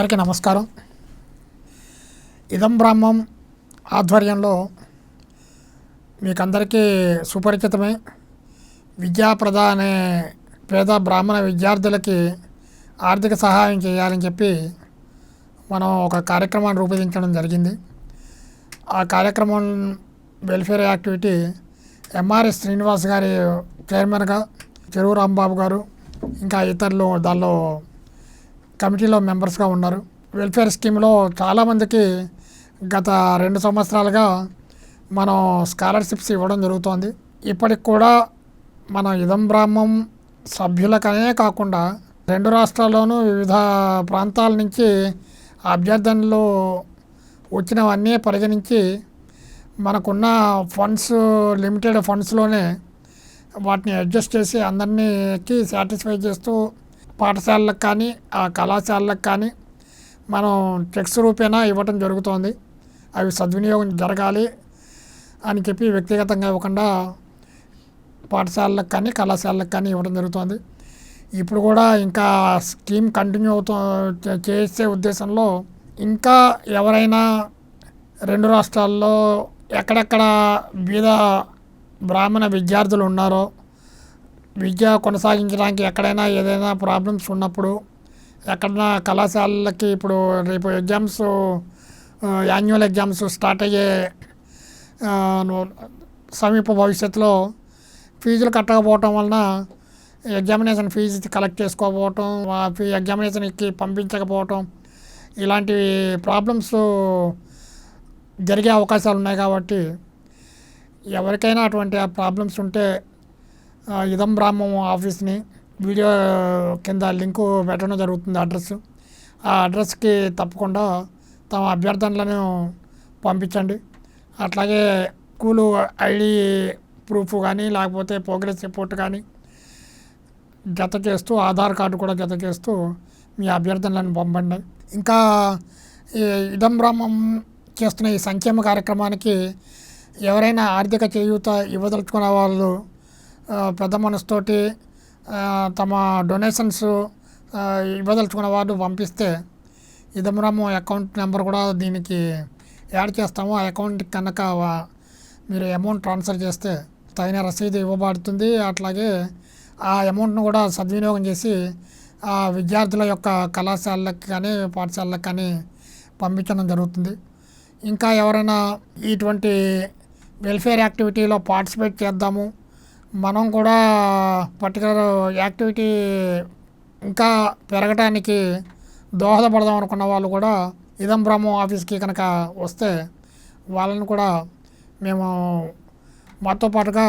అందరికీ నమస్కారం. ఇదం బ్రాహ్మం ఆధ్వర్యంలో మీకందరికీ సుపరిచితమే. విద్యాప్రద అనే పేద బ్రాహ్మణ విద్యార్థులకి ఆర్థిక సహాయం చేయాలని చెప్పి మనం ఒక కార్యక్రమాన్ని రూపొందించడం జరిగింది. ఆ కార్యక్రమం వెల్ఫేర్ యాక్టివిటీ ఎంఆర్ఎస్ శ్రీనివాస్ గారి చైర్మన్గా చెరువు రాంబాబు గారు ఇంకా ఇతరులు దానిలో కమిటీలో మెంబర్స్గా ఉన్నారు. వెల్ఫేర్ స్కీమ్లో చాలామందికి గత రెండు సంవత్సరాలుగా మనం స్కాలర్షిప్స్ ఇవ్వడం జరుగుతోంది. ఇప్పటికి కూడా మన ఇదం బ్రాహ్మం సభ్యులకనే కాకుండా రెండు రాష్ట్రాల్లోనూ వివిధ ప్రాంతాల నుంచి అభ్యర్థనలు వచ్చినవన్నీ పరిగణించి మనకున్న ఫండ్స్ లిమిటెడ్ ఫండ్స్లోనే వాటిని అడ్జస్ట్ చేసి అందరికీ సాటిస్ఫై చేస్తూ పాఠశాలలకు కానీ ఆ కళాశాలలకు కానీ మనం చెక్స్ రూపేణా ఇవ్వటం జరుగుతోంది. అవి సద్వినియోగం జరగాలి అని చెప్పి వ్యక్తిగతంగా ఇవ్వకుండా పాఠశాలలకు కానీ కళాశాలలకు కానీ ఇవ్వడం జరుగుతుంది. ఇప్పుడు కూడా ఇంకా స్కీమ్ కంటిన్యూ అవుతూ చేసే ఉద్దేశంలో ఇంకా ఎవరైనా రెండు రాష్ట్రాల్లో ఎక్కడెక్కడ బీద బ్రాహ్మణ విద్యార్థులు ఉన్నారో విద్య కొనసాగించడానికి ఎక్కడైనా ఏదైనా ప్రాబ్లమ్స్ ఉన్నప్పుడు ఎక్కడైనా కళాశాలలకి ఇప్పుడు రేపు ఎగ్జామ్స్ యాన్యువల్ ఎగ్జామ్స్ స్టార్ట్ అయ్యే సమీప భవిష్యత్తులో ఫీజులు కట్టకపోవటం వలన ఎగ్జామినేషన్ ఫీజు కలెక్ట్ చేసుకోకపోవటం ఆ ఫీ ఎగ్జామినేషన్కి పంపించకపోవటం ఇలాంటి ప్రాబ్లమ్స్ జరిగే అవకాశాలు ఉన్నాయి కాబట్టి ఎవరికైనా అటువంటి ప్రాబ్లమ్స్ ఉంటే ఇదంబ్రాహ్మం ఆఫీస్ని వీడియో కింద లింకు పెట్టడం జరుగుతుంది అడ్రస్ ఆ అడ్రస్కి తప్పకుండా తమ అభ్యర్థనలను పంపించండి. అట్లాగే కూలు ఐడి ప్రూఫ్ కానీ లేకపోతే ప్రోగ్రెస్ రిపోర్ట్ కానీ జత చేస్తూ ఆధార్ కార్డు కూడా జత చేస్తూ మీ అభ్యర్థనలను పంపండి. ఇంకా ఈ ఇదం చేస్తున్న ఈ సంక్షేమ కార్యక్రమానికి ఎవరైనా ఆర్థిక చేయూత ఇవ్వదలుచుకున్న వాళ్ళు పెద్ద మనసుతోటి తమ డొనేషన్స్ ఇవ్వదలుచుకున్న వాళ్ళు పంపిస్తే ఇదమరము అకౌంట్ నెంబర్ కూడా దీనికి యాడ్ చేస్తాము. ఆ అకౌంట్ కనుక మీరు అమౌంట్ ట్రాన్స్ఫర్ చేస్తే తగిన రసీదు ఇవ్వబడుతుంది. అట్లాగే ఆ అమౌంట్ను కూడా సద్వినియోగం చేసి ఆ విద్యార్థుల యొక్క కళాశాలలకు కానీ పాఠశాలలకు కానీ పంపించడం జరుగుతుంది. ఇంకా ఎవరైనా ఇటువంటి వెల్ఫేర్ యాక్టివిటీలో పార్టిసిపేట్ చేద్దాము మనం కూడా పర్టికులర్ యాక్టివిటీ ఇంకా పెరగటానికి దోహదపడదాం అనుకున్న వాళ్ళు కూడా ఇదం బ్రహ్మం ఆఫీస్కి కనుక వస్తే వాళ్ళని కూడా మేము మాతో పాటుగా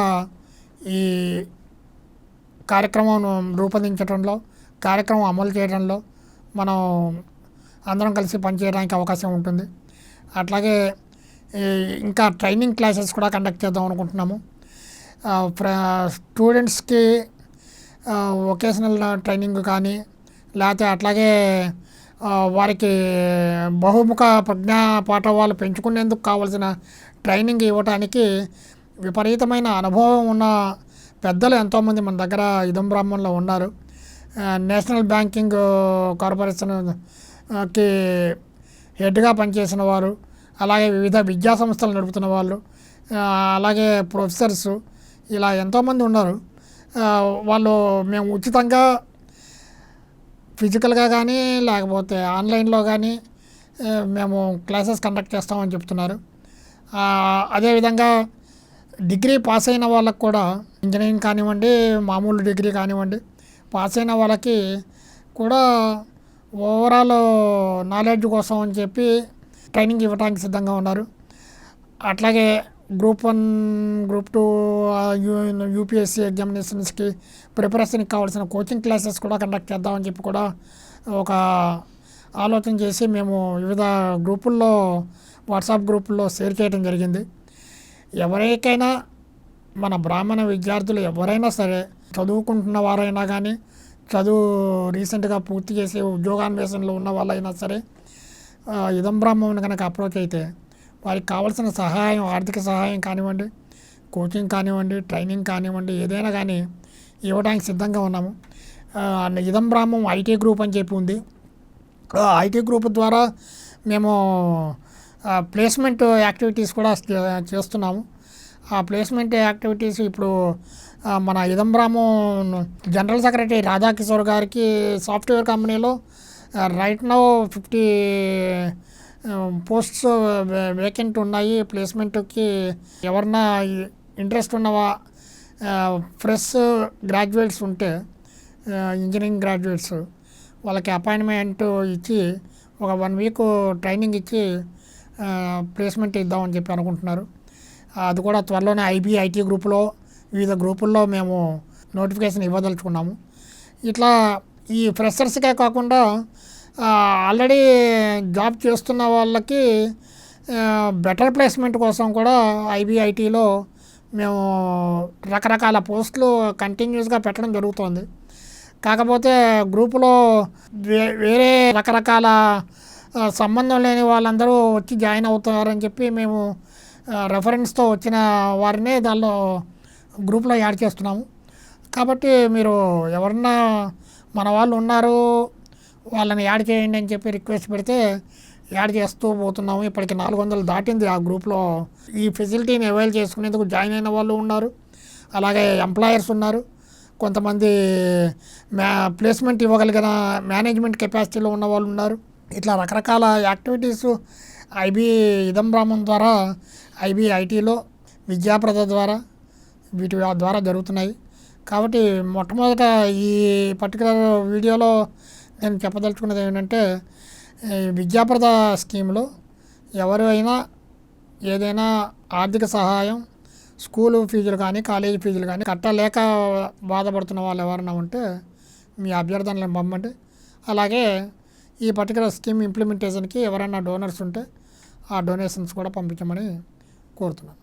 ఈ కార్యక్రమం రూపొందించడంలో కార్యక్రమం అమలు చేయడంలో మనం అందరం కలిసి పనిచేయడానికి అవకాశం ఉంటుంది. అట్లాగే ఈ ఇంకా ట్రైనింగ్ క్లాసెస్ కూడా కండక్ట్ చేద్దాం అనుకుంటున్నాము. స్టూడెంట్స్కి వొకేషనల్ ట్రైనింగ్ కానీ లేకపోతే అట్లాగే వారికి బహుముఖ ప్రజ్ఞా పాఠవాలు పెంచుకునేందుకు కావలసిన ట్రైనింగ్ ఇవ్వటానికి విపరీతమైన అనుభవం ఉన్న పెద్దలు ఎంతోమంది మన దగ్గర ఇదం బ్రాహ్మణంలో ఉన్నారు. నేషనల్ బ్యాంకింగ్ కార్పొరేషన్కి హెడ్గా పనిచేసిన వారు అలాగే వివిధ విద్యా సంస్థలు నడుపుతున్న వాళ్ళు అలాగే ప్రొఫెసర్సు ఇలా ఎంతోమంది ఉన్నారు. వాళ్ళు మేము ఉచితంగా ఫిజికల్గా కానీ లేకపోతే ఆన్లైన్లో కానీ మేము క్లాసెస్ కండక్ట్ చేస్తామని చెప్తున్నారు. అదేవిధంగా డిగ్రీ పాస్ అయిన వాళ్ళకు కూడా ఇంజనీరింగ్ కానివ్వండి మామూలు డిగ్రీ కానివ్వండి పాస్ అయిన వాళ్ళకి కూడా ఓవరాల్ నాలెడ్జ్ కోసం అని చెప్పి ట్రైనింగ్ ఇవ్వడానికి సిద్ధంగా ఉన్నారు. అట్లాగే group one group two UPSC ఎగ్జామినేషన్స్కి ప్రిపరేషన్కి కావాల్సిన కోచింగ్ క్లాసెస్ కూడా కండక్ట్ చేద్దామని చెప్పి కూడా ఒక ఆలోచన చేసి మేము వివిధ గ్రూపుల్లో వాట్సాప్ గ్రూపుల్లో షేర్ చేయడం జరిగింది. ఎవరికైనా మన బ్రాహ్మణ విద్యార్థులు ఎవరైనా సరే చదువుకుంటున్న వారైనా కానీ చదువు రీసెంట్గా పూర్తి చేసి ఉద్యోగాన్వేషణలో ఉన్న వాళ్ళైనా సరే ఇదం బ్రాహ్మణ్ కనుక అప్రోచ్ అయితే వారికి కావాల్సిన సహాయం ఆర్థిక సహాయం కానివ్వండి కోచింగ్ కానివ్వండి ట్రైనింగ్ కానివ్వండి ఏదైనా కానీ ఇవ్వడానికి సిద్ధంగా ఉన్నాము. ఇదం బ్రాహ్మం ఐటీ గ్రూప్ అని చెప్పి ఉంది. ఐటీ గ్రూప్ ద్వారా మేము ప్లేస్మెంట్ యాక్టివిటీస్ కూడా చే- చేస్తున్నాము. ఆ ప్లేస్మెంట్ యాక్టివిటీస్ ఇప్పుడు మన ఇదంబ్రాము జనరల్ సెక్రటరీ రాధాకిషోర్ గారికి సాఫ్ట్వేర్ కంపెనీలో right now fifty posts vacant ఉన్నాయి ప్లేస్మెంట్కి ఎవరన్నా ఇంట్రెస్ట్ ఉన్నవా? ఫ్రెష్ గ్రాడ్యుయేట్స్ ఉంటే ఇంజనీరింగ్ గ్రాడ్యుయేట్స్ వాళ్ళకి అపాయింట్మెంట్ ఇచ్చి ఒక వన్ వీక్ ట్రైనింగ్ ఇచ్చి ప్లేస్మెంట్ ఇద్దామని చెప్పి అనుకుంటున్నారు. అది కూడా త్వరలోనే ఐబీ ఐటీ గ్రూపులో వివిధ గ్రూపుల్లో మేము నోటిఫికేషన్ ఇవ్వదలుచుకున్నాము. ఇట్లా ఈ ఫ్రెషర్స్కే కాకుండా ఆల్రెడీ జాబ్ చేస్తున్న వాళ్ళకి బెటర్ ప్లేస్మెంట్ కోసం కూడా ఐబీఐటీలో మేము రకరకాల పోస్టులు కంటిన్యూస్గా పెట్టడం జరుగుతుంది. కాకపోతే గ్రూపులో వే వేరే రకరకాల సంబంధం లేని వాళ్ళందరూ వచ్చి జాయిన్ అవుతున్నారని చెప్పి మేము రెఫరెన్స్తో వచ్చిన వారినే దానిలో గ్రూప్లో యాడ్ చేస్తున్నాము. కాబట్టి మీరు ఎవరన్నా మన వాళ్ళు ఉన్నారు వాళ్ళని యాడ్ చేయండి అని చెప్పి రిక్వెస్ట్ పెడితే యాడ్ చేస్తూ పోతున్నాము. ఇప్పటికి నాలుగు వందలు దాటింది ఆ గ్రూప్లో. ఈ ఫెసిలిటీని అవైల్ చేసుకునేందుకు జాయిన్ అయిన వాళ్ళు ఉన్నారు. అలాగే ఎంప్లాయర్స్ ఉన్నారు. కొంతమంది మ్యా ప్లేస్మెంట్ ఇవ్వగలిగిన మేనేజ్మెంట్ కెపాసిటీలో ఉన్న వాళ్ళు ఉన్నారు. ఇట్లా రకరకాల యాక్టివిటీస్ ఐబీ ఇదంబ్రామం ద్వారా ఐబీ ఐటీలో విద్యాప్రద ద్వారా వీటి ద్వారా జరుగుతున్నాయి. కాబట్టి మొట్టమొదట ఈ పర్టికులర్ వీడియోలో నేను చెప్పదలుచుకున్నది ఏంటంటే ఈ విద్యాప్రద స్కీమ్లో ఎవరైనా ఏదైనా ఆర్థిక సహాయం స్కూలు ఫీజులు కానీ కాలేజీ ఫీజులు కానీ కట్టలేక బాధపడుతున్న వాళ్ళు ఎవరైనా ఉంటే మీ అభ్యర్థనలు పంపండి. అలాగే ఈ పర్టికులర్ స్కీమ్ ఇంప్లిమెంటేషన్కి ఎవరైనా డోనర్స్ ఉంటే ఆ డొనేషన్స్ కూడా పంపించమని కోరుతున్నాను.